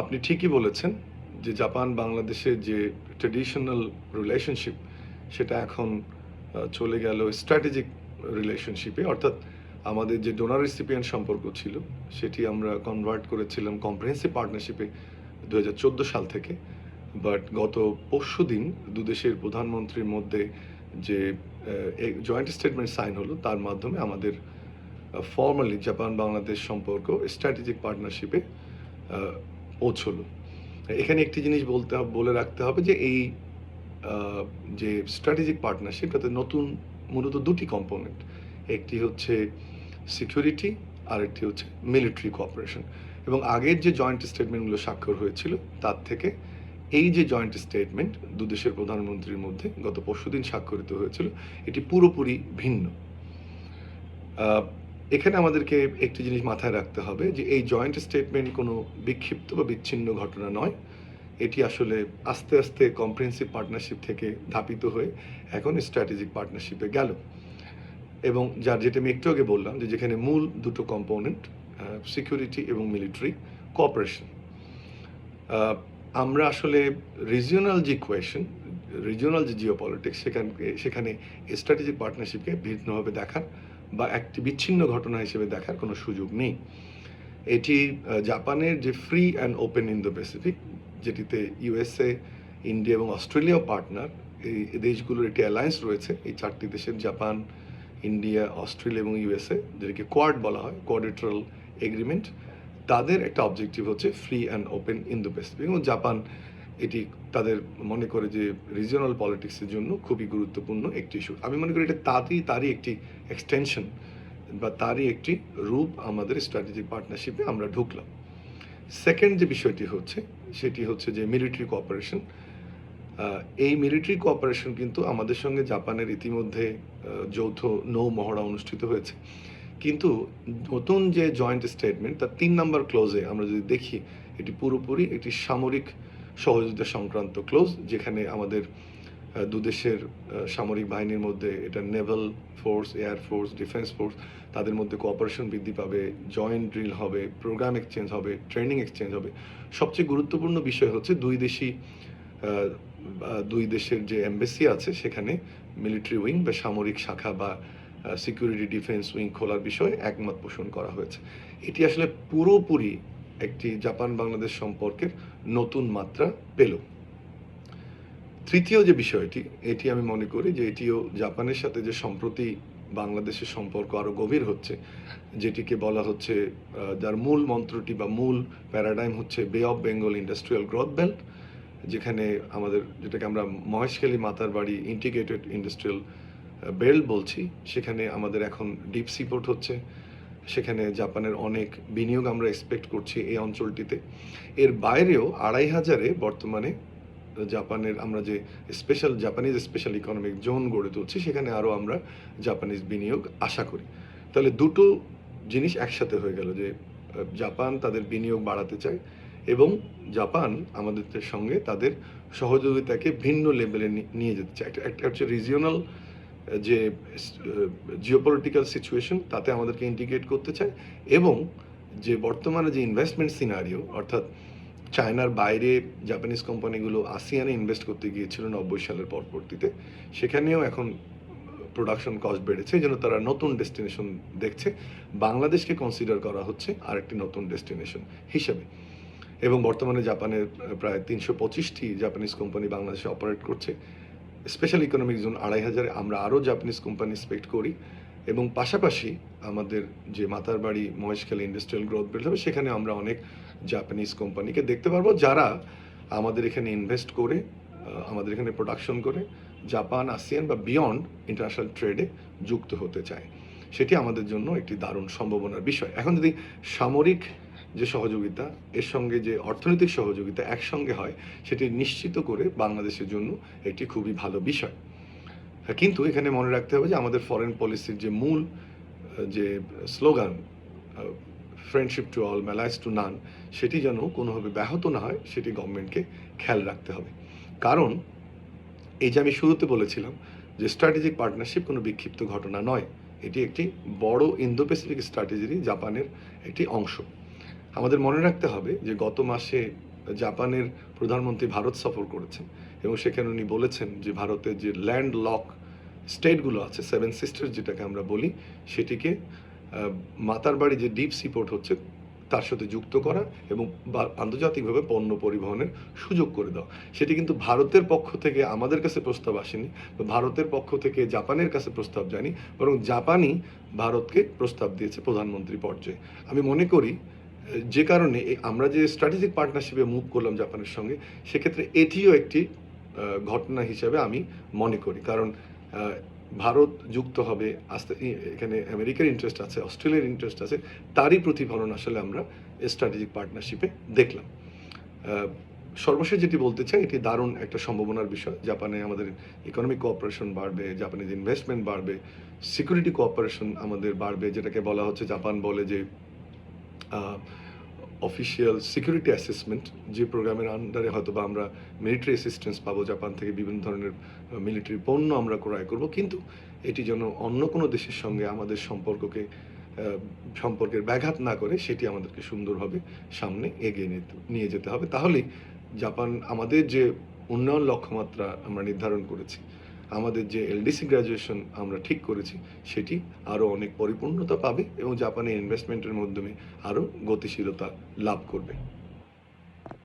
আপনি ঠিকই বলেছেন যে জাপান বাংলাদেশের যে ট্রেডিশনাল রিলেশনশিপ সেটা এখন চলে গেল স্ট্র্যাটেজিক রিলেশনশিপে অর্থাৎ আমাদের যে ডোনার রেসিপিয়েন্ট সম্পর্ক ছিল, সেটি আমরা কনভার্ট করেছিলাম কম্প্রিহেন্সিভ পার্টনারশিপে দু হাজার চোদ্দ সাল থেকে। বাট গত পরশু দিন দুদেশের প্রধানমন্ত্রীর মধ্যে যে জয়েন্ট স্টেটমেন্ট সাইন হলো, তার মাধ্যমে আমাদের ফর্মালি জাপান বাংলাদেশ সম্পর্ক স্ট্র্যাটেজিক পার্টনারশিপে পৌঁছলো এখানে একটি জিনিস বলতে বলে রাখতে হবে যে এই যে স্ট্র্যাটেজিক পার্টনারশিপ তাতে নতুন মূলত দুটি কম্পোনেন্ট একটি হচ্ছে সিকিউরিটি আর একটি হচ্ছে মিলিটারি কোঅপারেশন এবং আগের যে জয়েন্ট স্টেটমেন্টগুলো স্বাক্ষর হয়েছিল, তার থেকে এই যে জয়েন্ট স্টেটমেন্ট দু দেশের প্রধানমন্ত্রীর মধ্যে গত পরশুদিন স্বাক্ষরিত হয়েছিল, এটি পুরোপুরি ভিন্ন। এখানে আমাদেরকে একটি জিনিস মাথায় রাখতে হবে যে এই জয়েন্ট স্টেটমেন্ট কোনো বিক্ষিপ্ত বা বিচ্ছিন্ন ঘটনা নয়। এটি আসলে আস্তে আস্তে কম্প্রিহেন্সিভ পার্টনারশিপ থেকে ধাপিত হয়ে এখন স্ট্র্যাটেজিক পার্টনারশিপে গেল। এবং যার যেটা আমি একটু আগে বললাম যে যেখানে মূল দুটো কম্পোনেন্ট সিকিউরিটি এবং মিলিটারি কোঅপারেশন আমরা আসলে রিজিওনাল যে কোয়েশন রিজিওনাল যে জিও পলিটিক্স সেখানে সেখানে স্ট্র্যাটেজিক পার্টনারশিপকে ভিন্নভাবে দেখার বা একটি বিচ্ছিন্ন ঘটনা হিসেবে দেখার কোনো সুযোগ নেই। এটি জাপানের যে free and open Indo Pacific যেটিতে ইউএসএ ইন্ডিয়া এবং অস্ট্রেলিয়াও পার্টনার এই দেশগুলোর একটি অ্যালায়েন্স রয়েছে। এই চারটি দেশের জাপান ইন্ডিয়া অস্ট্রেলিয়া এবং ইউএসএ যেটাকে কোয়াড বলা হয় কোয়াডেট্রাল এগ্রিমেন্ট তাদের একটা অবজেক্টিভ হচ্ছে free and open Indo Pacific এবং জাপান এটি তাদের মনে করে যে রিজিওনাল পলিটিক্সের জন্য খুবই গুরুত্বপূর্ণ একটি ইস্যু আমি মনে করি এটা তারই তারই একটি এক্সটেনশন বা তারই একটি রূপ আমাদের স্ট্র্যাটেজিক পার্টনারশিপে আমরা ঢুকলাম। সেকেন্ড যে বিষয়টি হচ্ছে, সেটি হচ্ছে যে মিলিটারি কোঅপারেশন এই মিলিটারি কোঅপারেশন কিন্তু আমাদের সঙ্গে জাপানের ইতিমধ্যে যৌথ নৌ মহড়া অনুষ্ঠিত হয়েছে। কিন্তু নতুন যে জয়েন্ট স্টেটমেন্ট তার তিন নম্বর ক্লোজে আমরা যদি দেখি, এটি পুরোপুরি একটি সামরিক সহযোগিতা সংক্রান্ত ক্লোজ, যেখানে আমাদের দুদেশের সামরিক বাহিনীর মধ্যে এটা naval force, air force, defence force, তাদের মধ্যে কোঅপারেশন বৃদ্ধি পাবে, জয়েন্ট ড্রিল হবে, প্রোগ্রাম এক্সচেঞ্জ হবে, ট্রেনিং এক্সচেঞ্জ হবে। সবচেয়ে গুরুত্বপূর্ণ বিষয় হচ্ছে দুই বা দুই দেশের যে এমবেসি আছে, সেখানে মিলিটারি উইং বা সামরিক শাখা বা সিকিউরিটি ডিফেন্স উইং খোলার বিষয়ে একমত পোষণ করা হয়েছে। এটি আসলে পুরোপুরি একটি জাপান বাংলাদেশ সম্পর্কের নতুন মাত্রা পেল। তৃতীয় যে বিষয়টি, এটি আমি মনে করি যে এটিও জাপানের সাথে যে সম্প্রতি বাংলাদেশের সম্পর্ক আরও গভীর হচ্ছে, যেটিকে বলা হচ্ছে যার মূল মন্ত্রটি বা মূল প্যারাডাইম হচ্ছে Bay of Bengal industrial growth belt যেখানে আমাদের যেটাকে আমরা মহেশখালী মাতার বাড়ি ইন্টিগ্রেটেড ইন্ডাস্ট্রিয়াল বেল্ট বলছি। সেখানে আমাদের এখন ডিপ সিপোর্ট হচ্ছে। সেখানে জাপানের অনেক বিনিয়োগ আমরা এক্সপেক্ট করছি এই অঞ্চলটিতে। এর বাইরেও আড়াই হাজারে বর্তমানে জাপানের আমরা যে special Japanese special economic zone গড়ে তুলছি, সেখানে আরও আমরা জাপানিজ বিনিয়োগ আশা করি। তাহলে দুটো জিনিস একসাথে হয়ে গেল যে, জাপান তাদের বিনিয়োগ বাড়াতে চায় এবং জাপান আমাদের সঙ্গে তাদের সহযোগিতাকে ভিন্ন লেভেলে নিয়ে যেতে চায়। একটা- হচ্ছে রিজিওনাল যে জিওপলিটিক্যাল সিচুয়েশন তাতে আমাদেরকে ইন্ডিকেট করতে চায় এবং যে বর্তমানে যে ইনভেস্টমেন্ট সিনারিও অর্থাৎ চায়নার বাইরে জাপানিজ কোম্পানিগুলো আসিয়ানে ইনভেস্ট করতে গিয়েছিল নব্বই সালের পরবর্তীতে, সেখানেও এখন প্রোডাকশন কস্ট বেড়েছে জন্য তারা নতুন ডেস্টিনেশন দেখছে। বাংলাদেশকে কনসিডার করা হচ্ছে আরেকটি নতুন ডেস্টিনেশন হিসেবে। এবং বর্তমানে জাপানের প্রায় তিনশো পঁচিশটি জাপানিজ কোম্পানি বাংলাদেশে অপারেট করছে। স্পেশাল ইকোনমিক জোন আড়াই হাজারে আমরা আরও জাপানিজ কোম্পানি এক্সপেক্ট করি এবং পাশাপাশি আমাদের যে মাতার বাড়ি মহেশখালী ইন্ডাস্ট্রিয়াল গ্রোথ বেল্ট হবে সেখানে আমরা অনেক জাপানিজ কোম্পানিকে দেখতে পারব, যারা আমাদের এখানে ইনভেস্ট করে আমাদের এখানে প্রোডাকশন করে জাপান আসিয়ান বা বিয়ন্ড ইন্টারন্যাশনাল ট্রেডে যুক্ত হতে চায়। সেটি আমাদের জন্য একটি দারুণ সম্ভাবনার বিষয়। এখন যদি সামরিক যে সহযোগিতা এর সঙ্গে যে অর্থনৈতিক সহযোগিতা একসঙ্গে হয় সেটি নিশ্চিত করে বাংলাদেশের জন্য একটি খুবই ভালো বিষয়। হ্যাঁ, কিন্তু এখানে মনে রাখতে হবে যে আমাদের ফরেন পলিসির যে মূল যে slogan friendship to all malice to none সেটি যেন কোনোভাবে ব্যাহত না হয় সেটি গভর্নমেন্টকে খেয়াল রাখতে হবে। কারণ এই যে আমি শুরুতে বলেছিলাম যে স্ট্র্যাটেজিক পার্টনারশিপ কোনো বিক্ষিপ্ত ঘটনা নয় এটি একটি বড় ইন্দো প্যাসিফিক স্ট্র্যাটেজিরই জাপানের একটি অংশ। আমাদের মনে রাখতে হবে যে গত মাসে জাপানের প্রধানমন্ত্রী ভারত সফর করেছেন এবং সেখানে উনি বলেছেন যে ভারতের যে ল্যান্ড লক স্টেটগুলো আছে সেভেন সিস্টার্স যেটাকে আমরা বলি, সেটিকে মাতার বাড়ি যে ডিপ সিপোর্ট হচ্ছে, তার সাথে যুক্ত করা এবং আন্তর্জাতিকভাবে পণ্য পরিবহনের সুযোগ করে দেওয়া। সেটি কিন্তু ভারতের পক্ষ থেকে আমাদের কাছে প্রস্তাব আসেনি ভারতের পক্ষ থেকে জাপানের কাছে প্রস্তাব যায়নি, বরং জাপানই ভারতকে প্রস্তাব দিয়েছে প্রধানমন্ত্রী পর্যায়ে। আমি মনে করি যে কারণে আমরা যে স্ট্র্যাটেজিক পার্টনারশিপে মুভ করলাম জাপানের সঙ্গে, সেক্ষেত্রে এটিও একটি ঘটনা হিসাবে আমি মনে করি। কারণ ভারত যুক্ত হবে, আস্তে এখানে আমেরিকার ইন্টারেস্ট আছে, অস্ট্রেলিয়ার ইন্টারেস্ট আছে, তারই প্রতিফলন আসলে আমরা স্ট্র্যাটেজিক পার্টনারশিপে দেখলাম। সর্বশেষ যেটি বলতে চাই, এটি দারুণ একটা সম্ভাবনার বিষয়। জাপানে আমাদের ইকোনমিক কোঅপারেশন বাড়বে জাপানিজ ইনভেস্টমেন্ট বাড়বে সিকিউরিটি কোঅপারেশন আমাদের বাড়বে, যেটাকে বলা হচ্ছে, জাপান বলে যে অফিসিয়াল সিকিউরিটি অ্যাসেসমেন্ট যে প্রোগ্রামের আন্ডারে হয়তো বা আমরা মিলিটারি অ্যাসিস্ট্যান্স পাবো, জাপান থেকে বিভিন্ন ধরনের মিলিটারি পণ্য আমরা ক্রয় করব। কিন্তু এটি যেন অন্য কোনো দেশের সঙ্গে আমাদের সম্পর্ককে সম্পর্কের ব্যাঘাত না করে, সেটি আমাদেরকে সুন্দরভাবে সামনে এগিয়ে নিয়ে যেতে হবে। তাহলেই জাপান আমাদের যে উন্নয়ন লক্ষ্যমাত্রা আমরা নির্ধারণ করেছি আমাদের যে এলডিসি গ্র্যাজুয়েশন আমরা ঠিক করেছি, সেটি আরও অনেক পরিপূর্ণতা পাবে এবং জাপানে ইনভেস্টমেন্টের মাধ্যমে আরও গতিশীলতা লাভ করবে।